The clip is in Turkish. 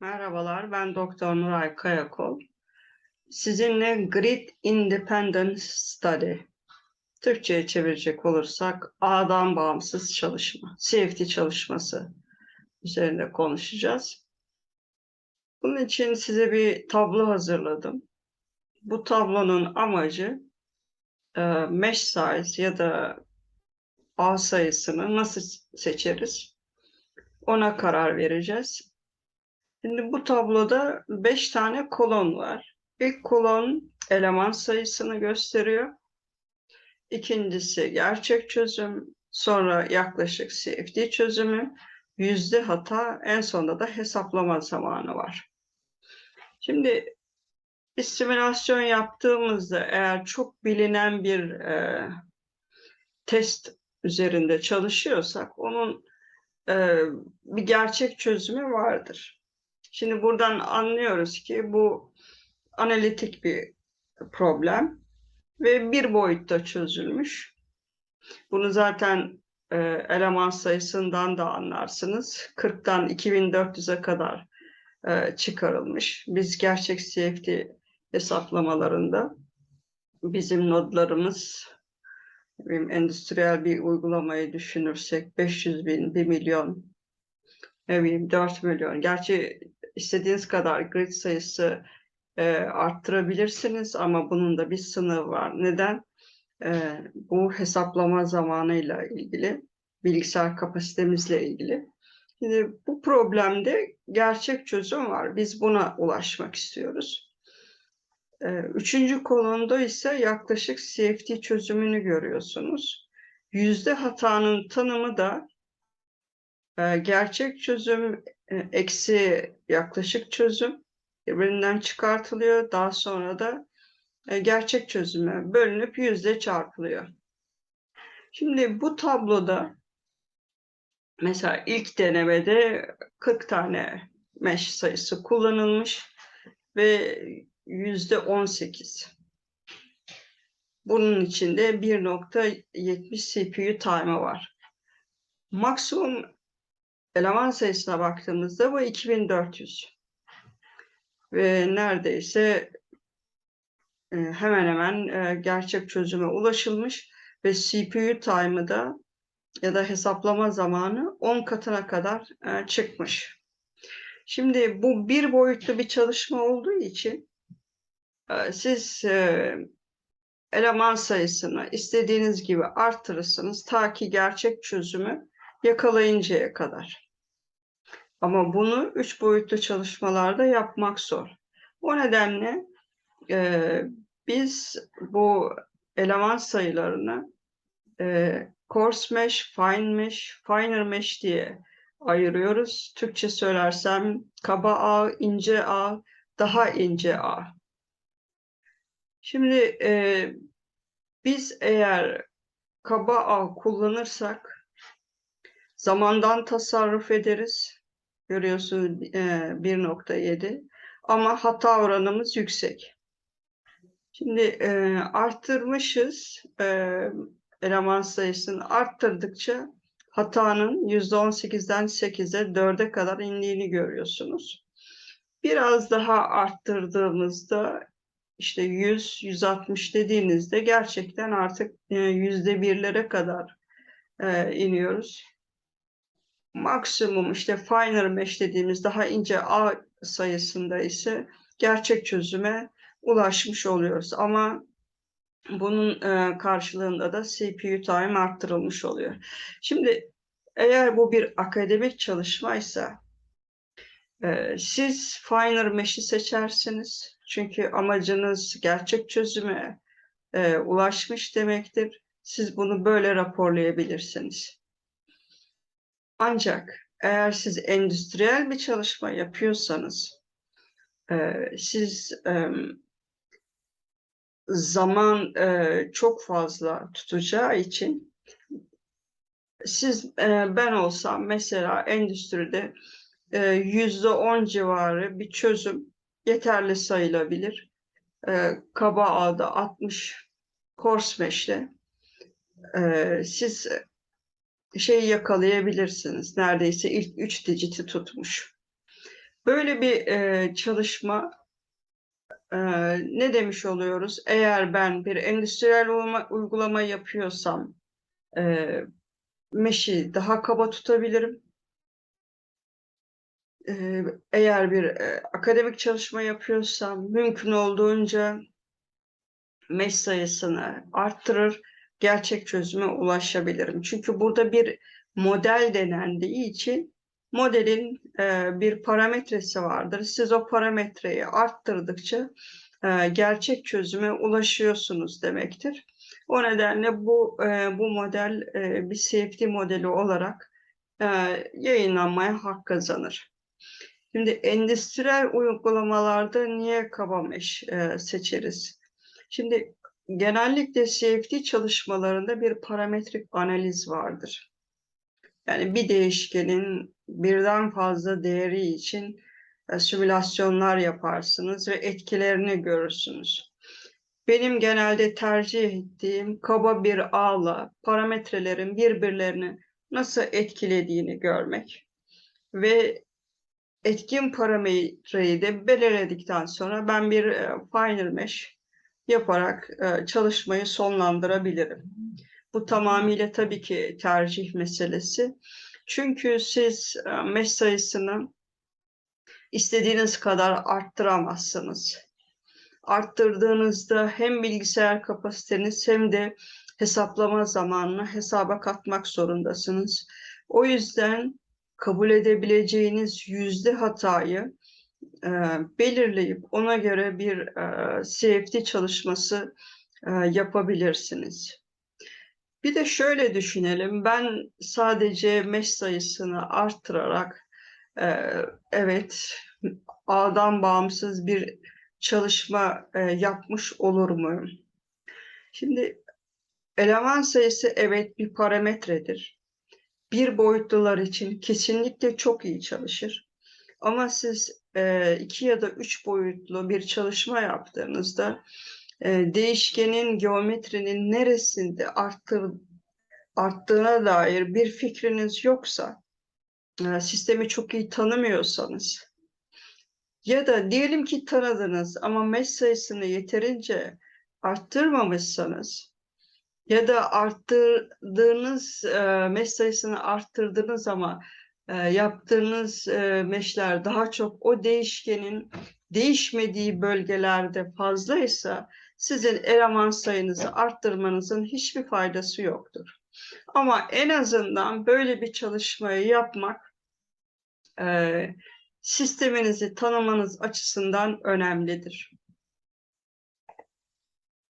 Merhabalar, ben Doktor Nuray Kayakol. Sizinle Grid Independent Study, Türkçe'ye çevirecek olursak ağdan bağımsız çalışma, CFD çalışması üzerinde konuşacağız. Bunun için size bir tablo hazırladım. Bu tablonun amacı e, mesh size ya da ağ sayısını nasıl seçeriz? Ona karar vereceğiz. Şimdi bu tabloda 5 tane kolon var. İlk kolon eleman sayısını gösteriyor. İkincisi gerçek çözüm, sonra yaklaşık CFD çözümü, yüzde hata, en sonunda da hesaplama zamanı var. Şimdi bir simülasyon yaptığımızda eğer çok bilinen bir e, test üzerinde çalışıyorsak onun e, bir gerçek çözümü vardır. Şimdi buradan anlıyoruz ki bu analitik bir problem ve bir boyutta çözülmüş. Bunu zaten e, eleman sayısından da anlarsınız. 40'tan 2400'e kadar e, çıkarılmış. Biz gerçek CFD hesaplamalarında bizim nodlarımız benim endüstriyel bir uygulamayı düşünürsek 500 bin, 1 milyon, ne bileyim 4 milyon. Gerçi istediğiniz kadar grid sayısı e, arttırabilirsiniz ama bunun da bir sınırı var. Neden? E, bu hesaplama zamanıyla ilgili, bilgisayar kapasitemizle ilgili. Şimdi bu problemde gerçek çözüm var. Biz buna ulaşmak istiyoruz. E, üçüncü kolonda ise yaklaşık CFD çözümünü görüyorsunuz. Yüzde hatanın tanımı da e, gerçek çözüm e, eksi yaklaşık çözüm birbirinden çıkartılıyor. Daha sonra da e, gerçek çözüme bölünüp yüzde çarpılıyor. Şimdi bu tabloda mesela ilk denemede 40 tane mesh sayısı kullanılmış ve yüzde 18. Bunun içinde 1.70 CPU time'ı var. Maksimum eleman sayısına baktığımızda bu 2400 ve neredeyse e, hemen hemen e, gerçek çözüme ulaşılmış ve CPU time'ı da ya da hesaplama zamanı 10 katına kadar e, çıkmış. Şimdi bu bir boyutlu bir çalışma olduğu için siz eleman sayısını istediğiniz gibi arttırırsınız ta ki gerçek çözümü yakalayıncaya kadar. Ama bunu üç boyutlu çalışmalarda yapmak zor. O nedenle e, biz bu eleman sayılarını e, coarse mesh, fine mesh, finer mesh diye ayırıyoruz. Türkçe söylersem kaba ağ, ince ağ, daha ince ağ. Şimdi e, biz eğer kaba ağ kullanırsak zamandan tasarruf ederiz. Görüyorsunuz e, 1.7 ama hata oranımız yüksek. Şimdi e, arttırmışız e, eleman sayısını arttırdıkça hatanın %18'den 8'e 4'e kadar indiğini görüyorsunuz. Biraz daha arttırdığımızda işte 100, 160 dediğinizde gerçekten artık yüzde birlere kadar e, iniyoruz. Maksimum işte finer mesh dediğimiz daha ince ağ sayısında ise gerçek çözüme ulaşmış oluyoruz. Ama bunun e, karşılığında da CPU time arttırılmış oluyor. Şimdi eğer bu bir akademik çalışmaysa e, siz finer mesh'i seçersiniz. Çünkü amacınız gerçek çözüme e, ulaşmış demektir. Siz bunu böyle raporlayabilirsiniz. Ancak eğer siz endüstriyel bir çalışma yapıyorsanız, e, siz e, zaman e, çok fazla tutacağı için siz e, ben olsam mesela endüstride e, yüzde on civarı bir çözüm yeterli sayılabilir. E, kaba ağda 60 korsmeşle e, siz şeyi yakalayabilirsiniz. Neredeyse ilk üç digiti tutmuş. Böyle bir e, çalışma e, ne demiş oluyoruz? Eğer ben bir endüstriyel uygulama, yapıyorsam e, meşi daha kaba tutabilirim. E, eğer bir e, akademik çalışma yapıyorsam mümkün olduğunca mesh sayısını arttırır, gerçek çözüme ulaşabilirim. Çünkü burada bir model denendiği için modelin e, bir parametresi vardır. Siz o parametreyi arttırdıkça e, gerçek çözüme ulaşıyorsunuz demektir. O nedenle bu e, bu model e, bir CFD modeli olarak e, yayınlanmaya hak kazanır. Şimdi endüstriyel uygulamalarda niye kaba mesh e, seçeriz? Şimdi genellikle CFD çalışmalarında bir parametrik analiz vardır. Yani bir değişkenin birden fazla değeri için e, simülasyonlar yaparsınız ve etkilerini görürsünüz. Benim genelde tercih ettiğim kaba bir ağla parametrelerin birbirlerini nasıl etkilediğini görmek ve etkin parametreyi de belirledikten sonra ben bir e, final mesh yaparak e, çalışmayı sonlandırabilirim. Bu tamamıyla tabii ki tercih meselesi. Çünkü siz e, mesh sayısını istediğiniz kadar arttıramazsınız. Arttırdığınızda hem bilgisayar kapasiteniz hem de hesaplama zamanını hesaba katmak zorundasınız. O yüzden kabul edebileceğiniz yüzde hatayı e, belirleyip ona göre bir e, CFD çalışması e, yapabilirsiniz. Bir de şöyle düşünelim, ben sadece mesh sayısını arttırarak e, evet ağdan bağımsız bir çalışma e, yapmış olur muyum? Şimdi eleman sayısı evet bir parametredir. Bir boyutlular için kesinlikle çok iyi çalışır. Ama siz e, iki ya da üç boyutlu bir çalışma yaptığınızda e, değişkenin geometrinin neresinde arttır, arttığına dair bir fikriniz yoksa, e, sistemi çok iyi tanımıyorsanız ya da diyelim ki tanıdınız ama mesh sayısını yeterince arttırmamışsanız ya da arttırdığınız e, mesh sayısını arttırdınız ama yaptığınız e, meşler daha çok o değişkenin değişmediği bölgelerde fazlaysa sizin eleman sayınızı arttırmanızın hiçbir faydası yoktur. Ama en azından böyle bir çalışmayı yapmak e, sisteminizi tanımanız açısından önemlidir.